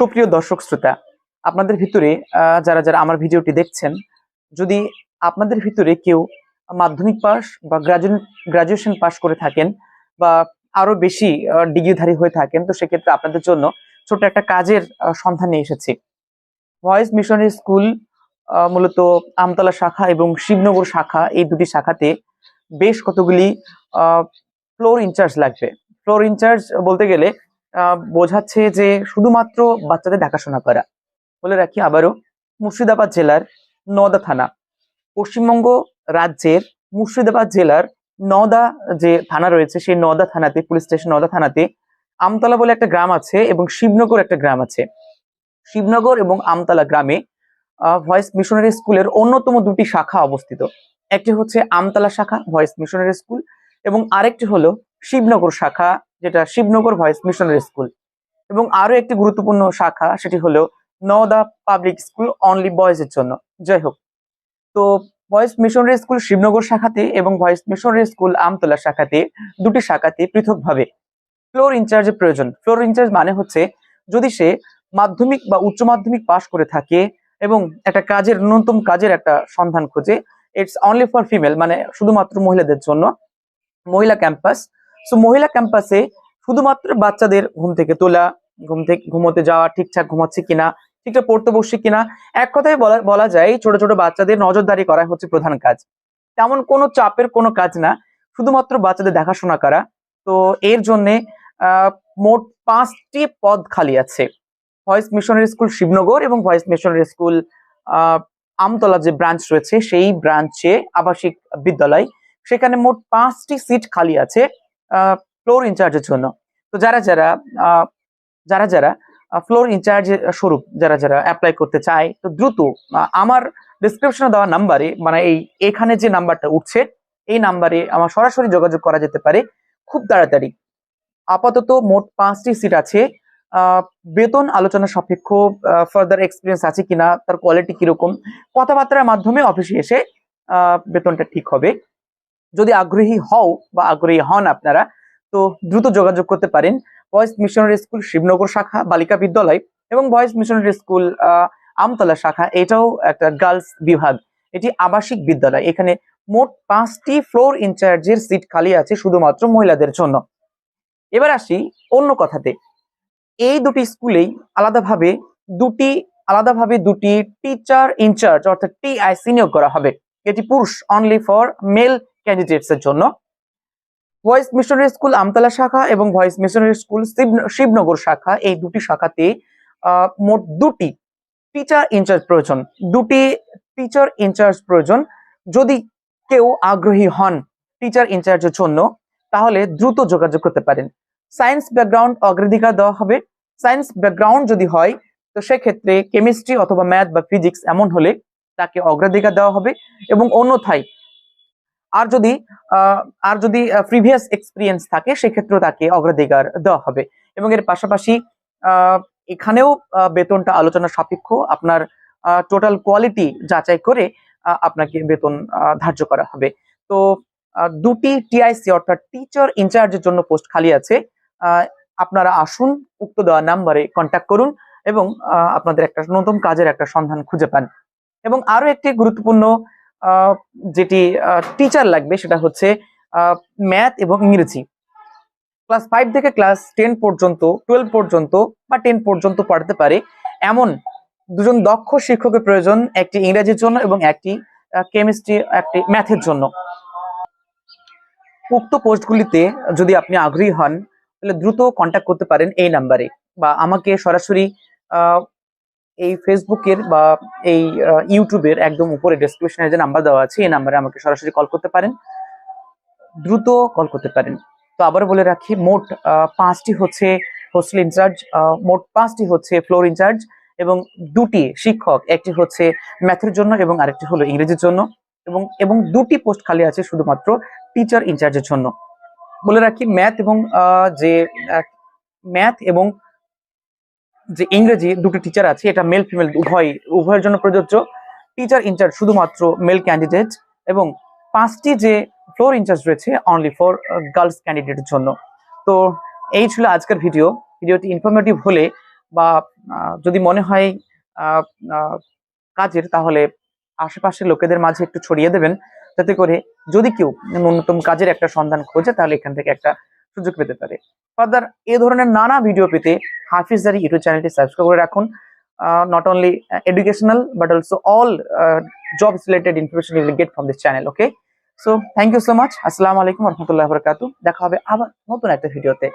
সুপ্রিয় দর্শক শ্রোতা, আপনাদের ভিতরে যারা যারা আমার ভিডিওটি দেখছেন, যদি আপনাদের ভিতরে কেউ মাধ্যমিক পাস বা গ্রাজুয়েশন পাস করে থাকেন বা আরও বেশি ডিগ্রিধারী হয়ে থাকেন, তো সেক্ষেত্রে আপনাদের জন্য ছোট একটা কাজের সন্ধান নিয়ে এসেছি। ভয়েস মিশনের স্কুল মূলত আমতলা শাখা এবং শিবনগর শাখা, এই দুটি শাখাতে বেশ কতগুলি ফ্লোর ইনচার্জ লাগবে। ফ্লোর ইনচার্জ বলতে গেলে বোঝাচ্ছে যে শুধুমাত্র বাচ্চাদের দেখাশোনা করা। বলে রাখি আবারও, মুর্শিদাবাদ জেলার নওদা থানা। পশ্চিমবঙ্গ রাজ্যের মুর্শিদাবাদ জেলার নওদা যে থানা রয়েছে, সেই নওদা থানাতে, পুলিশ স্টেশন নওদা থানাতে আমতলা বলে একটা গ্রাম আছে এবং শিবনগর একটা গ্রাম আছে। শিবনগর এবং আমতলা গ্রামে ভয়েস মিশনারি স্কুলের অন্যতম দুটি শাখা অবস্থিত। একটি হচ্ছে আমতলা শাখা, ভয়েস মিশনারি স্কুল এবং আরেকটি হলো শিবনগর শাখা। যেটা শিবনগর ভয়েস মিশনারি স্কুল এবং আরও একটি গুরুত্বপূর্ণ শাখা, সেটি হলো Nowda public school only boys এর জন্য। যাই হোক, তো ভয়েস মিশনারি স্কুল শিবনগর শাখাতে এবং ভয়েস মিশনারি স্কুল আমতলা শাখাতে দুটি শাখাতে পৃথকভাবে ফ্লোর ইনচার্জের প্রয়োজন। ফ্লোর ইনচার্জ মানে হচ্ছে যদি সে মাধ্যমিক বা উচ্চ মাধ্যমিক পাশ করে থাকে এবং একটা কাজের, ন্যূনতম কাজের একটা সন্ধান খোঁজে ইটস অনলি ফর ফিমেল মানে শুধুমাত্র মহিলাদের জন্য। মহিলা ক্যাম্পাস সো মহিলা ক্যাম্পাসে শুধুমাত্র বাচ্চাদের ঘুম থেকে তোলা, ঘুম থেকে ঘুমোতে যাওয়া ঠিকঠাক ঘুমাচ্ছে কিনা, ঠিকঠাক পড়তে বসছে কিনা, এক কথায় বলা বলা যায় ছোট ছোট বাচ্চাদের নজরদারি করা হচ্ছে প্রধান কাজ। তেমন কোনো চাপের কোনো কাজ না, শুধুমাত্র বাচ্চাদের দেখাশোনা করা। তো, এর জন্যে মোট পাঁচটি পদ খালি আছে। ভয়েস মিশনারি স্কুল শিবনগর এবং ভয়েস মিশনারি স্কুল আমতলা যে ব্রাঞ্চ রয়েছে, সেই ব্রাঞ্চে আবাসিক বিদ্যালয়, সেখানে মোট পাঁচটি সিট খালি আছে। ফ্লোর ইনচার্জের জন্য। তো যারা যারা যারা যারা ফ্লোর ইনচার্জ স্বরূপ যারা যারা অ্যাপ্লাই করতে চায়, তো দ্রুত আমার ডিসক্রিপশনে দেওয়া নাম্বারে মানে এই এখানে যে নাম্বারটা উঠছে, এই নাম্বারে আমার সরাসরি যোগাযোগ করা যেতে পারে। খুব তাড়াতাড়ি। আপাতত মোট পাঁচটি সিট আছে। বেতন আলোচনা সাপেক্ষ ফার্দার এক্সপিরিয়েন্স আছে কিনা, তার কোয়ালিটি কীরকম, কথাবার্তার মাধ্যমে অফিসে এসে বেতনটা ঠিক হবে। যদি আগ্রহী হও বা আগ্রহী হন আপনারা, তো দ্রুত যোগাযোগ করতে পারেন। ভয়েস মিশনারি স্কুল শিবনগর শাখা, বালিকা বিদ্যালয় এবং ভয়েস মিশনারি স্কুল আমতলা শাখা, এটাও একটা গার্লস বিভাগ। এটি আবাসিক বিদ্যালয়। এখানে মোট পাঁচটি ফ্লোর ইনচার্জের সিট খালি আছে শুধুমাত্র মহিলাদের জন্য। এবার আসি অন্য কথাতে। এই দুটি স্কুলেই আলাদাভাবে দুটি আলাদাভাবে দুটি টিচার ইনচার্জ অর্থাৎ টিআইসি নিয়োগ করা হবে। এটি পুরুষ অনলি ফর মেল ক্যান্ডিডেটস এর জন্য। ভয়েস মিশনারি স্কুল আমতলা শাখা এবং voice missionary school Shib- Shibnagar শাখা, এই দুটি শাখাতে মোট দুটি টিচার ইনচার্জ প্রয়োজন। দুটি টিচার ইনচার্জ প্রয়োজন। যদি কেউ আগ্রহী হন টিচার ইনচার্জের জন্য, তাহলে দ্রুত যোগাযোগ করতে পারেন। সায়েন্স ব্যাকগ্রাউন্ড অগ্রাধিকার দেওয়া হবে। সায়েন্স ব্যাকগ্রাউন্ড যদি হয়, তো সেক্ষেত্রে কেমিস্ট্রি অথবা ম্যাথ বা ফিজিক্স এমন হলে তাকে অগ্রাধিকার দেওয়া হবে। এবং অন্যথায় আর যদি আর যদি প্রিভিয়াস এক্সপিরিয়েন্স থাকে, সেক্ষেত্রেও তাকে অগ্রাধিকার দেওয়া হবে। এবং এর পাশাপাশি এখানেও বেতনটা আলোচনা সাপেক্ষ। আপনার টোটাল কোয়ালিটি যাচাই করে আপনাকে বেতন ধার্য করা হবে। তো দুটি টিআইসি অর্থাৎ টিচার ইনচার্জের জন্য পোস্ট খালি আছে। আপনারা আসুন, উক্ত দেওয়া নাম্বারে কন্ট্যাক্ট করুন এবং আপনাদের একটা নতুন কাজের একটা সন্ধান খুঁজে পান। এবং আরও একটি গুরুত্বপূর্ণ যেটি টিচার লাগবে সেটা হচ্ছে ম্যাথ এবং ইংরেজি। ক্লাস ফাইভ থেকে ক্লাস টেন পর্যন্ত টুয়েলভ পর্যন্ত বা টেন পর্যন্ত পড়াতে পারে। এমন দুজন দক্ষ শিক্ষকের প্রয়োজন, একটি ইংরেজির জন্য এবং একটি কেমিস্ট্রি একটি ম্যাথের জন্য। উক্ত পোস্টগুলিতে যদি আপনি আগ্রহী হন, তাহলে দ্রুত কন্ট্যাক্ট করতে পারেন এই নাম্বারে বা আমাকে সরাসরি এই ফেসবুকের বা এই ইউটিউবের একদম উপরে ডেসক্রিপশনে যে নাম্বার দেওয়া আছে, এই নাম্বারে আমাকে সরাসরি কল করতে পারেন। দ্রুত কল করতে পারেন। তো আবার বলে রাখি, মোট পাঁচটি হচ্ছে হোস্টেল ইনচার্জ মোট পাঁচটি হচ্ছে ফ্লোর ইনচার্জ এবং দুটি শিক্ষক, একটি হচ্ছে ম্যাথের জন্য এবং আরেকটি হলো ইংরেজির জন্য এবং এবং দুটি পোস্ট খালি আছে শুধুমাত্র টিচার ইনচার্জের জন্য। বলে রাখি ম্যাথ এবং যে ম্যাথ এবং যে ইংরেজি দুটো টিচার আছে, এটা মেল ফিমেল উভয়, উভয়ের জন্য প্রযোজ্য। টিচার ইনচার্জ শুধুমাত্র মেল ক্যান্ডিডেট এবং পাঁচটি যে ফ্লোর ইনচার্জ রয়েছে অনলি ফর গার্লস ক্যান্ডিডেটের জন্য। তো এই ছিল আজকের ভিডিও ভিডিওটি ইনফরমেটিভ হলে বা যদি মনে হয় কাজের, তাহলে আশেপাশের লোকেদের মাঝে একটু ছড়িয়ে দেবেন। যাতে করে যদি কেউ ন্যূনতম কাজের একটা সন্ধান খোঁজে, তাহলে এখান থেকে একটা সুযোগ পেতে পারে। ফার্দার এ ধরনের নানা ভিডিও পেতে হাফিজ হাফিজদারি ইউটিউব চ্যানেলটি সাবস্ক্রাইব করে রাখুন। Not only educational but also all jobs related information you'll get from this channel okay so thank you so much আসসালামু আলাইকুম রহমতুল্লাহ বরকাতু দেখা হবে আবার নতুন একটা ভিডিওতে